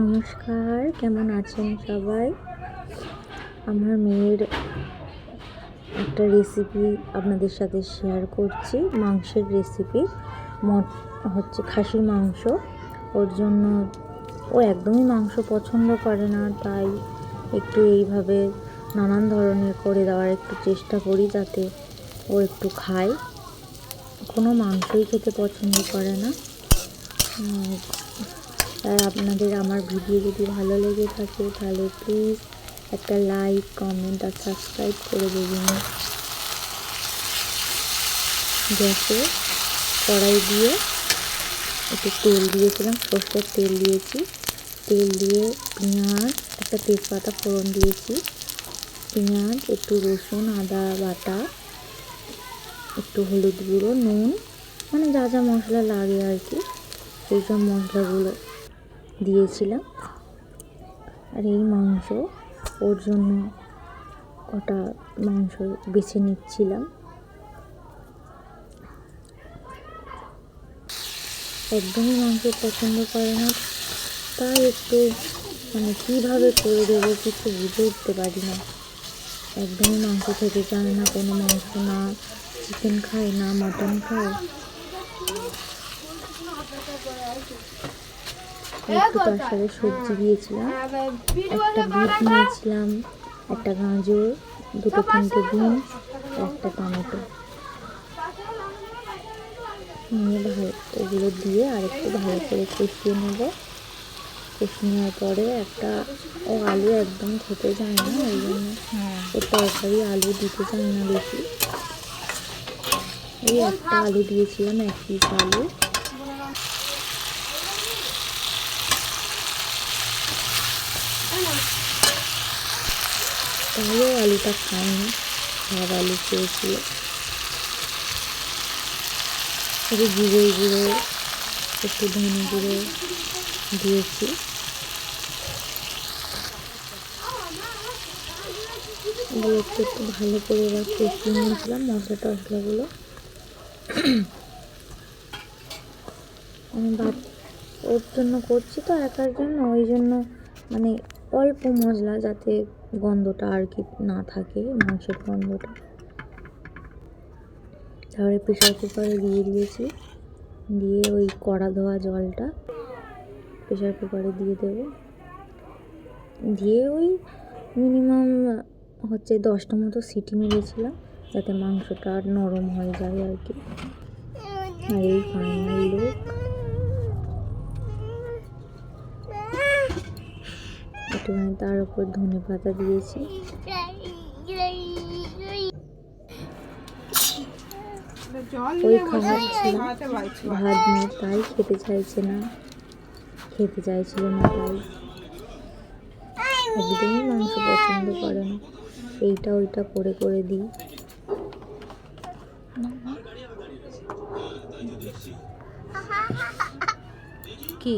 নমস্কার, কেমন আছেন সবাই? আমার মেয়ের একটা রেসিপি আপনাদের সাথে শেয়ার করছি, মাংসের রেসিপি মট, হচ্ছে খাসির মাংস। ওর জন্য ও একদমই মাংস পছন্দ করে না, তাই একটু এইভাবে নানান ধরনের করে দেওয়ার একটু চেষ্টা করি যাতে ও একটু খায়। কোনো মাংসই খেতে পছন্দ করে না। আর আপনাদের আমার ভিডিও যদি ভালো লেগে থাকে, তাহলে প্লিজ একটা লাইক কমেন্ট আর সাবস্ক্রাইব করে দেবেন। গ্যাসে কড়াই দিয়ে একটু তেল দিয়েছিলাম সর্ষের তেল দিয়েছি। তেল দিয়ে পেঁয়াজ, একটা তেজপাতা ফোড়ন দিয়েছি। পেঁয়াজ, একটু রসুন, আদা বাটা, একটু হলুদ গুঁড়ো, নুন মানে যা যা মশলা লাগে আর কি, সেই সব মশলাগুলো দিয়েছিলাম। আর এই মাংস ওর জন্য ওটা মাংস বেছে নিচ্ছিলাম। একদমই মাংস পছন্দ করে না। তাই একটু মানে কীভাবে করে দেবো কিছু বুঝে উঠতে পারি না। একদমই মাংস খেতে চায় না, কোনো মাংস না চিকেন খায় না মাটন খায়। একটু তার সাথে সবজি দিয়েছিলাম, একটা বিট নিয়েছিলাম একটা গাজর, দুটো তিনটে বিনস একটা টমেটো। নিয়ে ভালো ওগুলো দিয়ে আর একটু ভালো করে কষিয়ে নেব। কষিয়ে নেওয়ার পরে একটা, ও আলু একদম খেতে চায় না, ওই জন্য ও তরকারি আলু দিতে চায় না বেশি। এই একটা আলু দিয়েছিলাম, এক পিস আলু। তাইও আলুটা খায়নি সব আলু খেয়েছিল একটু জিরে গুঁড়ো একটু ধনে গুঁড়ো দিয়েছি। একটু একটু ভালো করে এবার কষিয়ে নিয়েছিলাম মশলা টশলাগুলো আমি বাট ওর জন্য করছি তো একার জন্য, ওই জন্য মানে অল্প মশলা যাতে গন্ধটা আর কি না থাকে, মাংসের গন্ধটা। তারপরে প্রেশার কুকারে দিয়ে দিয়েছি। দিয়ে ওই কড়া ধোয়া জলটা প্রেশার কুকারে দিয়ে দেব। দিয়ে ওই মিনিমাম হচ্ছে দশটা মতো সিটি মেরেছিলাম, যাতে মাংসটা নরম হয়ে যায় আর কি। আর এই ফাইনাল লুক একটুখানি তার উপর ধনে পাতা দিয়েছি। ওই খাওয়াচ্ছিলাম ভাত নিয়ে, তাই খেতে চাইছে না। খেতে চাইছিল না তাই। একদমই মাংস পছন্দ করে না। এইটা ওইটা করে করে দিই। কি?